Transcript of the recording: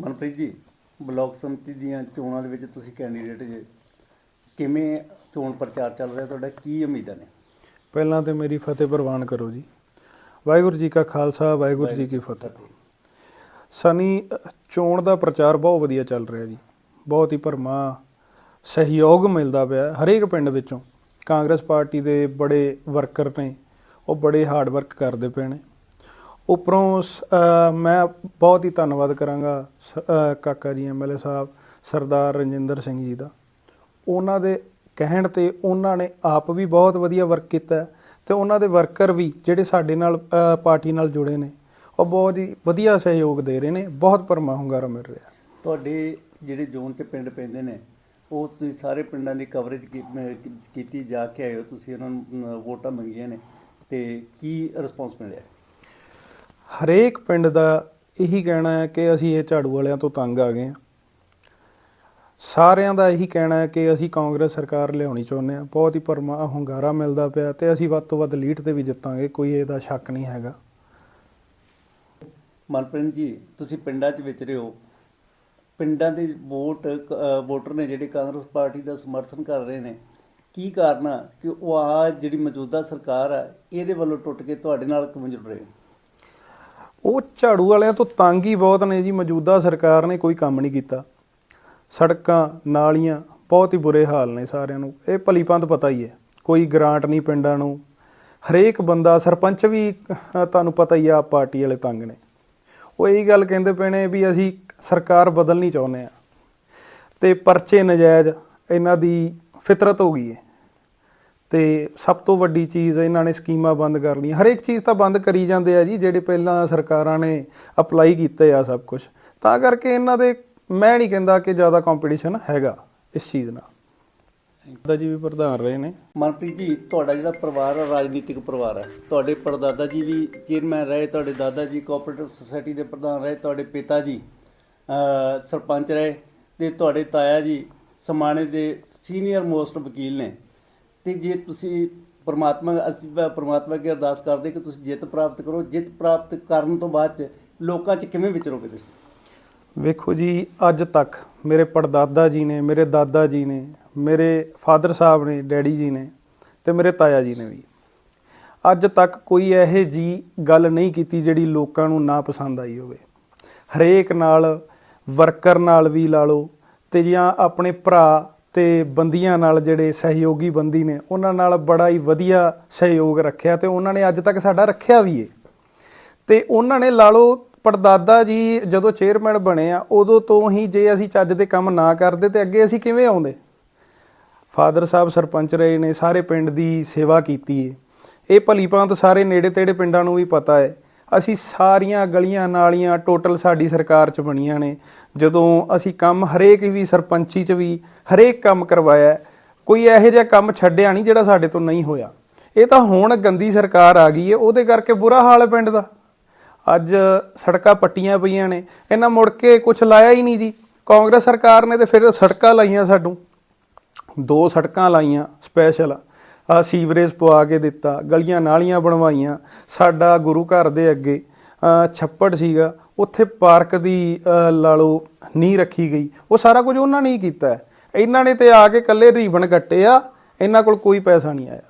Manpreet ji block ਸੰਮਤੀ ਦੀਆਂ ਚੋਣਾਂ ਦੇ ਵਿੱਚ ਤੁਸੀਂ ਕੈਂਡੀਡੇਟ ਜੇ ਕਿਵੇਂ ਚੋਣ ਪ੍ਰਚਾਰ ਚੱਲ ਰਿਹਾ ਤੁਹਾਡਾ ਕੀ ਉਮੀਦਾਂ ਨੇ? ਪਹਿਲਾਂ ਤੇ ਮੇਰੀ ਫਤਿਹ ਪ੍ਰਵਾਨ ਕਰੋ ਜੀ। ਵਾਹਿਗੁਰੂ ਜੀ ਕਾ ਖਾਲਸਾ ਵਾਹਿਗੁਰੂ ਜੀ ਕੀ ਫਤਿਹ। ਸਨੀ ਚੋਣ ਦਾ ਪ੍ਰਚਾਰ ਬਹੁਤ ਵਧੀਆ ਚੱਲ ਰਿਹਾ ਜੀ। ਬਹੁਤ ਹੀ ਭਰਮਾ ਸਹਿਯੋਗ ਮਿਲਦਾ ਪਿਆ ਹਰੇਕ ਪਿੰਡ ਵਿੱਚੋਂ। ਕਾਂਗਰਸ ਪਾਰਟੀ ਦੇ ਬੜੇ ਵਰਕਰ ਨੇ ਉਹ ਬੜੇ ਹਾਰਡ ਵਰਕ ਕਰਦੇ ਪਏ ਨੇ। ਉੱਪਰੋਂ ਸ- ਮੈਂ ਬਹੁਤ ਹੀ ਧੰਨਵਾਦ ਕਰਾਂਗਾ ਸ- ਕਾਕਾ ਜੀ ਐਮਐਲਏ ਸਾਹਿਬ, ਸਰਦਾਰ ਰਣਜਿੰਦਰ ਸਿੰਘ ਜੀ ਦਾ। ਉਹਨਾਂ ਦੇ ਕਹਿਣ ਤੇ ਉਹਨਾਂ ਨੇ ਆਪ ਵੀ ਬਹੁਤ ਵਧੀਆ ਵਰਕ ਕੀਤਾ ਹੈ ਤੇ ਉਹਨਾਂ ਦੇ ਵਰਕਰ ਵੀ ਜਿਹੜੇ ਸਾਡੇ ਨਾਲ ਪਾਰਟੀ ਨਾਲ ਜੁੜੇ ਨੇ, ਉਹ ਬਹੁਤ ਹੀ ਵਧੀਆ ਸਹਿਯੋਗ ਦੇ ਰਹੇ ਨੇ, ਬਹੁਤ ਭਰਮਾ ਹੁੰਗਾਰਾ ਮਿਲ ਰਿਹਾ। ਤੁਹਾਡੇ ਜਿਹੜੇ ਜ਼ੋਨ 'ਚ ਪਿੰਡ ਪੈਂਦੇ ਨੇ, ਉਹ ਤੁਸੀਂ ਸਾਰੇ ਪਿੰਡਾਂ ਦੀ ਕਵਰੇਜ ਕੀਤੀ ਜਾ ਕੇ ਆਏ ਹੋ, ਤੁਸੀਂ ਉਹਨਾਂ ਨੂੰ ਵੋਟਾਂ ਮੰਗੀਆਂ ਨੇ, ਤੇ ਕੀ ਰਿਸਪੌਂਸ ਮਿਲਿਆ? ਹਰੇਕ ਪਿੰਡ ਦਾ ਇਹੀ ਕਹਿਣਾ ਹੈ ਕਿ ਅਸੀਂ ਇਹ ਝਾੜੂ ਵਾਲਿਆਂ ਤੋਂ ਤੰਗ ਆ ਗਏ ਹਾਂ। ਸਾਰਿਆਂ ਦਾ ਇਹੀ ਕਹਿਣਾ ਹੈ ਕਿ ਅਸੀਂ ਕਾਂਗਰਸ ਸਰਕਾਰ ਲਿਆਉਣੀ ਚਾਹੁੰਦੇ ਹਾਂ। ਬਹੁਤ ਹੀ ਭਰਮਾ ਹੁੰਗਾਰਾ ਮਿਲਦਾ ਪਿਆ ਤੇ ਅਸੀਂ ਵੱਧ ਤੋਂ ਵੱਧ ਲੀਡ ਤੇ ਵੀ ਜਿੱਤਾਂਗੇ, ਕੋਈ ਇਹਦਾ ਸ਼ੱਕ ਨਹੀਂ ਹੈਗਾ। ਮਨਪ੍ਰੀਤ ਜੀ, ਤੁਸੀਂ ਪਿੰਡਾਂ 'ਚ ਵਿਚਰੇ ਹੋ। ਪਿੰਡਾਂ ਦੇ ਵੋਟ ਵੋਟਰ ਨੇ ਜਿਹੜੇ ਕਾਂਗਰਸ ਪਾਰਟੀ ਦਾ ਸਮਰਥਨ ਕਰ ਰਹੇ ਨੇ, ਕੀ ਕਾਰਨ ਆ ਕਿ ਉਹ ਆ ਜਿਹੜੀ ਮੌਜੂਦਾ ਸਰਕਾਰ ਆ, ਇਹਦੇ ਵੱਲੋਂ ਟੁੱਟ ਕੇ ਤੁਹਾਡੇ ਨਾਲ ਕਿਉਂ ਜੁੜ ਰਹੇ ਉਹ ਝਾੜੂ ਵਾਲਿਆਂ ਤੋਂ ਤੰਗ ਹੀ ਬਹੁਤ ਨੇ ਜੀ। ਮੌਜੂਦਾ ਸਰਕਾਰ ਨੇ ਕੋਈ ਕੰਮ ਨਹੀਂ ਕੀਤਾ। ਸੜਕਾਂ, ਨਾਲੀਆਂ ਬਹੁਤ ਹੀ ਬੁਰੇ ਹਾਲ ਨੇ ਸਾਰਿਆਂ ਨੂੰ। ਇਹ ਭਲੀਪੰਤ ਪਤਾ ਹੀ ਹੈ। ਕੋਈ ਗ੍ਰਾਂਟ ਨਹੀਂ ਪਿੰਡਾਂ ਨੂੰ। ਹਰੇਕ ਬੰਦਾ, ਸਰਪੰਚ ਵੀ ਤੁਹਾਨੂੰ ਪਤਾ ਹੀ ਆ ਪਾਰਟੀ ਵਾਲੇ ਤੰਗ ਨੇ। ਉਹ ਇਹੀ ਗੱਲ ਕਹਿੰਦੇ ਪਏ ਨੇ ਵੀ ਅਸੀਂ ਸਰਕਾਰ ਬਦਲਣੀ ਚਾਹੁੰਦੇ ਆ ਤੇ ਪਰਚੇ ਨਜਾਇਜ਼ ਇਹਨਾਂ ਦੀ ਫਿਤਰਤ ਹੋ ਗਈ ਹੈ। ਤੇ ਸਭ ਤੋਂ ਵੱਡੀ ਚੀਜ਼ ਇਹਨਾਂ ਨੇ ਸਕੀਮਾਂ ਬੰਦ ਕਰ ਲਈਆਂ। ਹਰੇਕ ਚੀਜ਼ ਤਾਂ ਬੰਦ ਕਰੀ ਜਾਂਦੇ ਆ ਜੀ ਜਿਹੜੇ ਪਹਿਲਾਂ ਸਰਕਾਰਾਂ ਨੇ ਅਪਲਾਈ ਕੀਤੇ ਆ ਸਭ ਕੁਝ ਤਾਂ ਕਰਕੇ ਇਹਨਾਂ ਦੇ ਮੈਂ ਨਹੀਂ ਕਹਿੰਦਾ ਕਿ ਜ਼ਿਆਦਾ ਕੰਪੀਟੀਸ਼ਨ ਹੈਗਾ ਇਸ ਚੀਜ਼ ਨਾਲ। ਦਾ ਜੀ ਵੀ ਪ੍ਰਧਾਨ ਰਹੇ ਨੇ। ਮਨਪ੍ਰੀਤ ਜੀ ਤੁਹਾਡਾ ਜਿਹੜਾ ਪਰਿਵਾਰ ਆ ਰਾਜਨੀਤਿਕ ਪਰਿਵਾਰ ਹੈ ਤੁਹਾਡੇ ਪੜਦਾਦਾ ਜੀ ਵੀ ਚੇਅਰਮੈਨ ਰਹੇ ਤੁਹਾਡੇ ਦਾਦਾ ਜੀ ਕੋਆਪਰੇਟਿਵ ਸੁਸਾਇਟੀ ਦੇ ਪ੍ਰਧਾਨ ਰਹੇ ਤੁਹਾਡੇ ਪਿਤਾ ਜੀ ਸਰਪੰਚ ਰਹੇ ਤੇ ਤੁਹਾਡੇ ਤਾਇਆ ਜੀ ਸਮਾਣੇ ਦੇ ਸੀਨੀਅਰ ਮੋਸਟ ਵਕੀਲ ਨੇ। ਤੇ ਜੇ ਤੁਸੀਂ ਪਰਮਾਤਮਾ, ਅਸੀਂ ਪਰਮਾਤਮਾ ਅੱਗੇ ਅਰਦਾਸ ਕਰਦੇ ਕਿ ਤੁਸੀਂ ਜਿੱਤ ਪ੍ਰਾਪਤ ਕਰੋ। ਜਿੱਤ ਪ੍ਰਾਪਤ ਕਰਨ ਤੋਂ ਬਾਅਦ ਚ ਲੋਕਾਂ 'ਚ ਕਿਵੇਂ ਵਿਚਰੋਗੇ ਤੁਸੀਂ? ਵੇਖੋ ਜੀ, ਅੱਜ ਤੱਕ ਮੇਰੇ ਪੜਦਾਦਾ ਜੀ ਨੇ, ਮੇਰੇ ਦਾਦਾ ਜੀ ਨੇ, ਮੇਰੇ ਫਾਦਰ ਸਾਹਿਬ ਨੇ, ਡੈਡੀ ਜੀ ਨੇ ਤੇ ਮੇਰੇ ਤਾਇਆ ਜੀ ਨੇ ਵੀ ਅੱਜ ਤੱਕ ਕੋਈ ਇਹੋ ਜੀ ਗੱਲ ਨਹੀਂ ਕੀਤੀ ਜਿਹੜੀ ਲੋਕਾਂ ਨੂੰ ਨਾ ਪਸੰਦ ਆਈ ਹੋਵੇ। ਹਰੇਕ ਨਾਲ, ਵਰਕਰ ਨਾਲ ਵੀ ਲਾ ਲਓ ਤੇ ਜਾਂ ਆਪਣੇ ਭਰਾ ਤੇ ਬੰਦੀਆਂ ਨਾਲ ਜਿਹੜੇ ਸਹਿਯੋਗੀ ਬੰਦੀ ਨੇ, ਉਹਨਾਂ ਨਾਲ ਬੜਾ ਹੀ ਵਧੀਆ ਸਹਿਯੋਗ ਰੱਖਿਆ ਤੇ ਉਹਨਾਂ ਨੇ ਅੱਜ ਤੱਕ ਸਾਡਾ ਰੱਖਿਆ ਵੀ ਏ। ਤੇ ਉਹਨਾਂ ਨੇ ਲਾ ਲਓ, ਪੜਦਾਦਾ ਜੀ ਜਦੋਂ ਚੇਅਰਮੈਨ ਬਣੇ ਆ, ਉਦੋਂ ਤੋਂ ਹੀ ਜੇ ਅਸੀਂ ਚੱਜ ਦੇ ਕੰਮ ਨਾ ਕਰਦੇ ਤੇ ਅੱਗੇ ਅਸੀਂ ਕਿਵੇਂ ਆਉਂਦੇ? ਫਾਦਰ ਸਾਹਿਬ ਸਰਪੰਚ ਰਹੇ ਨੇ, ਸਾਰੇ ਪਿੰਡ ਦੀ ਸੇਵਾ ਕੀਤੀ ਏ। ਇਹ ਭਲੀਪਾਂਤ ਸਾਰੇ ਨੇੜੇ ਤੇੜੇ ਪਿੰਡਾਂ ਨੂੰ ਵੀ ਪਤਾ ਹੈ ਅਸੀਂ ਸਾਰੀਆਂ ਗਲੀਆਂ ਨਾਲੀਆਂ ਟੋਟਲ ਸਾਡੀ ਸਰਕਾਰ ਚ ਬਣੀਆਂ ਨੇ। ਜਦੋਂ ਅਸੀਂ ਕੰਮ ਹਰੇਕ ਵੀ ਸਰਪੰਚੀ ਚ ਵੀ ਹਰੇਕ ਕੰਮ ਕਰਵਾਇਆ, ਕੋਈ ਇਹੋ ਜਿਹਾ ਕੰਮ ਛੱਡਿਆ ਨਹੀਂ ਜਿਹੜਾ ਸਾਡੇ ਤੋਂ ਨਹੀਂ ਹੋਇਆ। ਇਹ ਤਾਂ ਹੁਣ ਗੰਦੀ ਸਰਕਾਰ ਆ ਗਈ ਹੈ ਉਹਦੇ ਕਰਕੇ ਬੁਰਾ ਹਾਲ ਹੈ ਪਿੰਡ ਦਾ। ਅੱਜ ਸੜਕਾਂ ਪੱਟੀਆਂ ਪਈਆਂ ਨੇ, ਇਹਨਾਂ ਮੁੜ ਕੇ ਕੁਝ ਲਾਇਆ ਹੀ ਨਹੀਂ ਜੀ। ਕਾਂਗਰਸ ਸਰਕਾਰ ਨੇ ਤੇ ਫਿਰ ਸੜਕਾਂ ਲਾਈਆਂ ਸਾਨੂੰ ਦੋ ਸੜਕਾਂ ਲਾਈਆਂ ਸਪੈਸ਼ਲ। ਆ ਸੀਵਰੇਜ ਪਵਾ ਕੇ ਦਿੱਤਾ, ਗਲੀਆਂ ਨਾਲੀਆਂ ਬਣਵਾਈਆਂ, ਸਾਡਾ ਗੁਰੂ ਘਰ ਦੇ ਅੱਗੇ ਛੱਪੜ ਸੀਗਾ, ਉੱਥੇ ਪਾਰਕ ਦੀ ਲਾ ਲਓ ਨੀਂਹ ਰੱਖੀ ਗਈ। ਉਹ ਸਾਰਾ ਕੁਝ ਉਹਨਾਂ ਨੇ ਹੀ ਕੀਤਾ। ਇਹਨਾਂ ਨੇ ਤੇ ਆ ਕੇ ਇਕੱਲੇ ਰੀਬਨ ਕੱਟੇ ਆ ਇਹਨਾਂ ਕੋਲ ਕੋਈ ਪੈਸਾ ਨਹੀਂ ਆਇਆ।